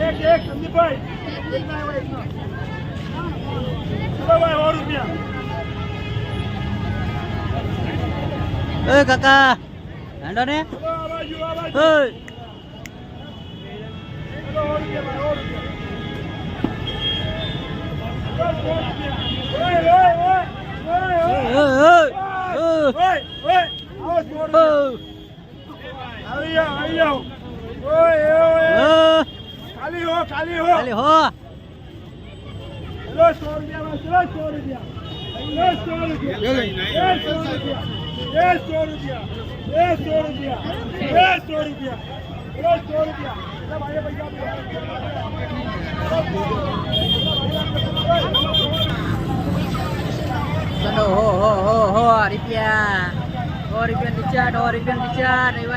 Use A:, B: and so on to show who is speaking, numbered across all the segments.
A: એક એક સંદીપભાઈ એક ના આવ્યા, એક ના. ચલો ભાઈ સો રૂપિયા
B: એ કાકા હેંડો ને
A: ચલો આ બાજુ આ બાજુ
B: ઓય
A: ચલો સો રૂપિયા ભાઈ સો રૂપિયા ચલો સો રૂપિયા ઓય ઓય ઓય ઓય
B: ઓય,
A: ઓય
B: ઓય, ઓય,
A: ઓય ઓય આવો સો રૂપિયા
B: ઓય.
A: આવી જાઓ આવી જાઓ ઓય ઓય
B: ઓ,
A: ખાલી હો ખાલી હો
B: ખાલી હો
A: ચલો સો રૂપિયા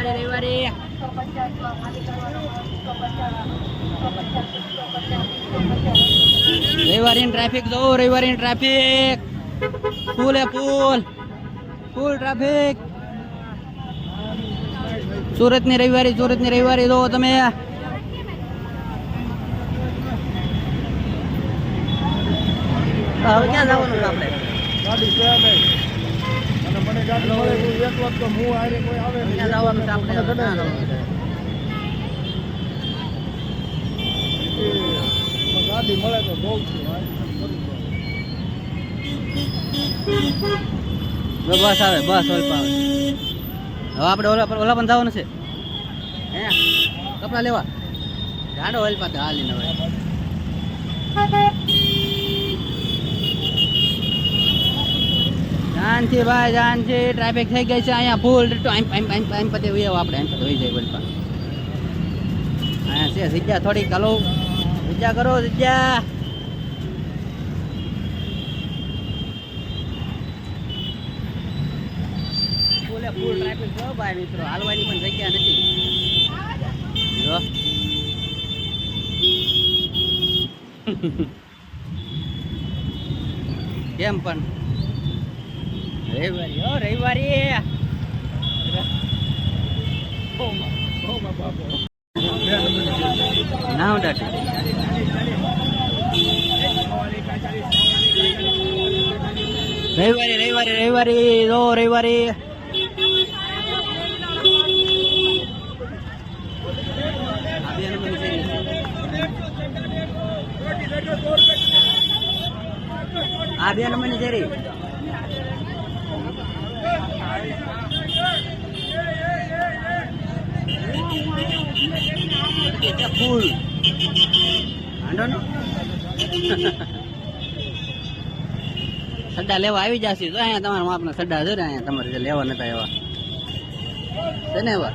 A: ચલો સો
B: રવિવારે ટ્રાફિક જો રવિવારી ટ્રાફિક ફૂલ હે ફૂલ. ફૂલ ટ્રાફિક સુરતની રવિવારી સુરતની રવિવારી જો તમે. હવે ક્યાં જવાનું આપણે?
A: મને ગાડી મળે કોઈ એક વખત તો હું આરે કોઈ આવે
B: અહીંયા છે આપણે?
A: ગાડી મળે તો બહુ છે
B: બસ આવે બસ ઓલપા આવે હવે આપણે ઓલા પર ઓલા પણ જવાનું છે. હે? કપડા લેવા? જાડો ઓલપા તો હાલીને હવે. જાનથી ભાઈ જાનથી ટ્રાફિક થઈ ગઈ છે અહીંયા full time time time time પતે હોય આપણે, એમ પતે હોઈ જાય બોલતા. અહીંયા છે, જગ્યા થોડીક હલો. જગ્યા કરો સિદ્ધા ફૂલે ફૂલ ટ્રાફિક છે ભાઈ મિત્રો, હાલવાની પણ જગ્યા નથી. જો. કેમ પણ? રવિવારી હો રવિવારી. ના દાટી રવિવારી રવિવારે રવિવારે જો રવિવારી. આ બે નંબરની શેરી છે. આ બે નંબરની શેરી એટલે ફૂલ સડ્ડા લેવા આવી જશે. તો અહીંયા તમારા માપના સડ્ડા છે ને, અહીંયા તમારે જે લેવા નતા એવા. છે ને એવા?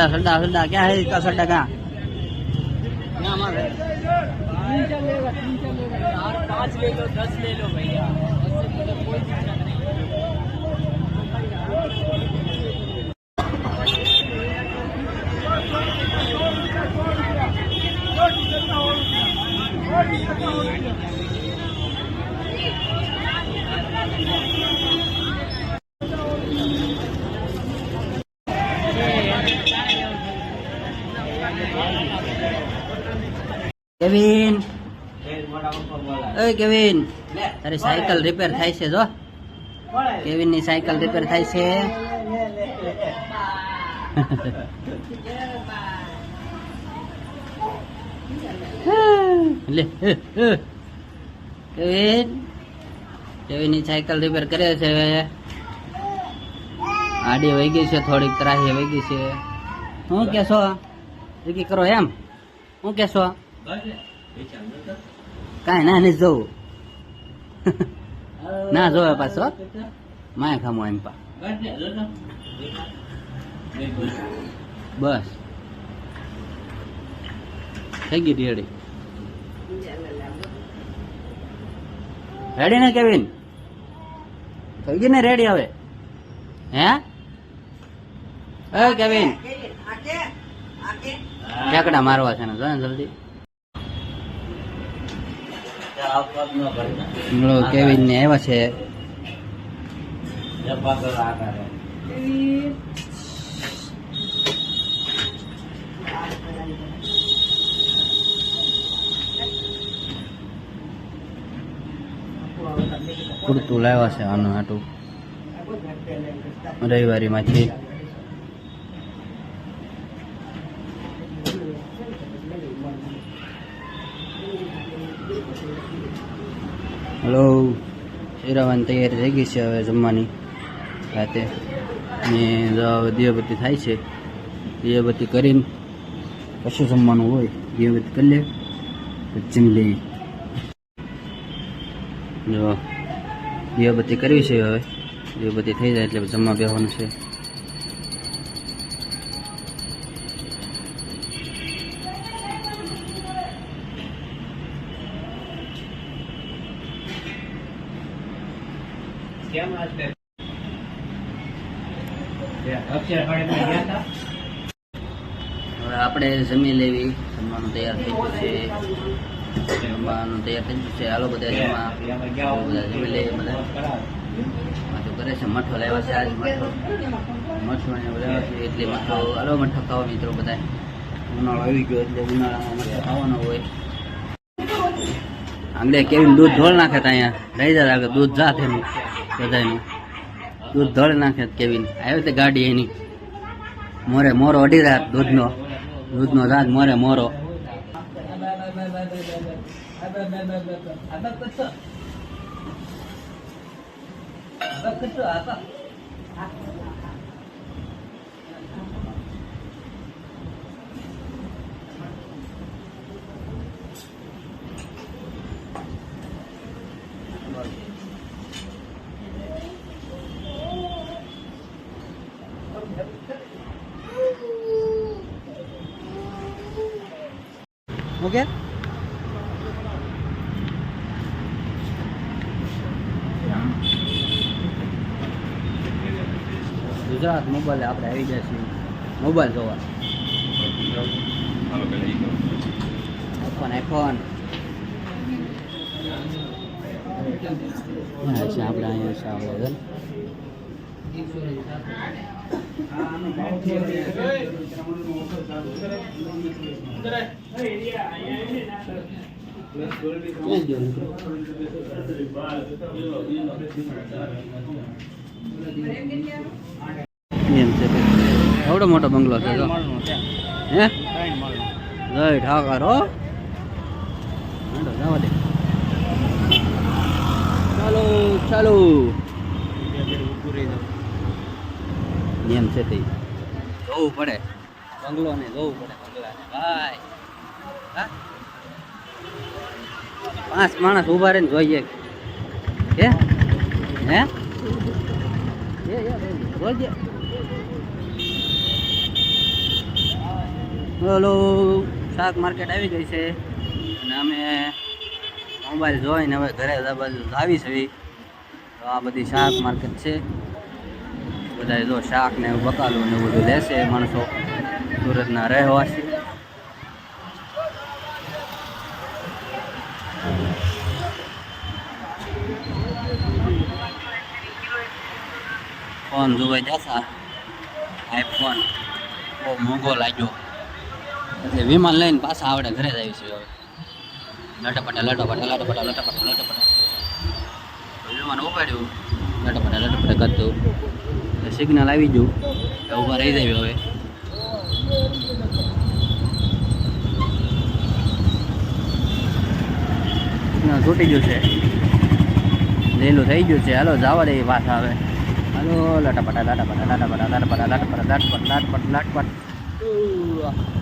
B: सड्डा सड्डा सड्डा क्या है इसका सड्डा कहाँ यहाँ माल है
C: पाँच ले लो दस ले लो भैया
B: કેવિન? ઓય કેવિન? તારી સાયકલ રિપેર થાય છે જો. કેવિનની સાયકલ રિપેર થાય છે. લે. Kevin Kevin? ની સાયકલ રિપેર કરે છે આડી વહી ગઈ છે થોડીક ત્રાહી વહી ગઈ છે. હું કેશો રીકી કરો એમ. હું કેશો કાંઈ ના નથી જોવું ના જોવે પાછો માય ખામો એમ પા બસ થઈ ગઈ રેડી રેડી ને કેવિન થઈ ગઈ ને રેડી હવે હે એ કેવિન ઠેકડા મારવા છે ને જો ને જલ્દી કેવિન ને આવ્યા છે. કુર્તું લાવ્યા છે આનું આટું રવિવારીમાંથી હલો. શેરાવાની તૈયારી થઈ ગઈ છે હવે જમવાની રાતે. અને દીવાબત્તી થાય છે. દીવાબત્તી કરીને કશું જમવાનું હોય, દીવાબત્તી કરી લે, પછી જમી લઈએ. જો, દીવાબત્તી કરવી છે હવે. દીવાબત્તી થઈ જાય એટલે જમવા બેસવાનું છે. હવે આપણે જમી લેવી જમવાનું તૈયાર થઈ ગયું છે. જમવાનું તૈયાર થઈ ગયું છે. હાલો બધા જમા બધા જમી લઈએ બધા. કરે છે મઠો લેવા છે આજ મઠો. મઠો ને છે એટલે મઠો હાલો મઠો ખાવા મિત્રો બધા ઉનાળો આવી ગયો એટલે ઉનાળામાં મઠો ખાવાનો હોય. આંગળે કેવી દૂધ ધોળ નાખે અહીંયા. રહી જાય આગળ, દૂધ જાત એનું બધાનું દૂધ ધોળ નાખે કેવી આવ્યો તે ગાડી એની. મોરે મોરો અઢી રાત દૂધનો. દૂધનો રાત મોરે મોરો. ઓકે ગુજરાત મોબાઈલ આપણે આવી ગયા છીએ. મોબાઈલ જોવા. આઈફોન આઈફોન હા છે આપણે અહીંયા છે આપણે ક્યાં ગયો નીકળો? એમ છે ભાઈ. એવડો મોટો બંગલો છે તો હે જય ઠાકર હો હાંડો જવા દે ચાલો. એમ છે તે. જોવું પડે. બંગલો ને જોવું પડે બંગલાને. ભાઈ. હા? પાંચ માણસ ઊભા રહીને જોઈએ. હે? હે? જોઈએ બોલો શાક માર્કેટ આવી ગઈ છે. અને અમે મોબાઈલ જોઈને હવે ઘરે આવી છે. તો આ બધી શાક માર્કેટ છે. બધા જો શાક ને બકાલું ને બધું લેશે માણસો. સુરતના રહેવાસી. ફોન જોવાઈ જતા આઈફોન બહુ મોંઘો લાગ્યો. એટલે વિમાન લઈને પાછા આવડે ઘરે જ આવી છે હવે. લટપટા લટપટા લટપટા લટપટા લટપટા. ઉપાડ્યું. લટપટા લટપટા કરતું. સિગ્નલ આવી ગયું. ઊભા રહી જાય હવે. સિગ્નલ તૂટી ગયું છે. લીલું થઈ ગયું છે. હાલો, જવા દે પાછા હવે. હાલો, લટપટા લટપટા લટપટા લટપટા લટપટા, લટપટ લટપટ લટપટ. ઉહ.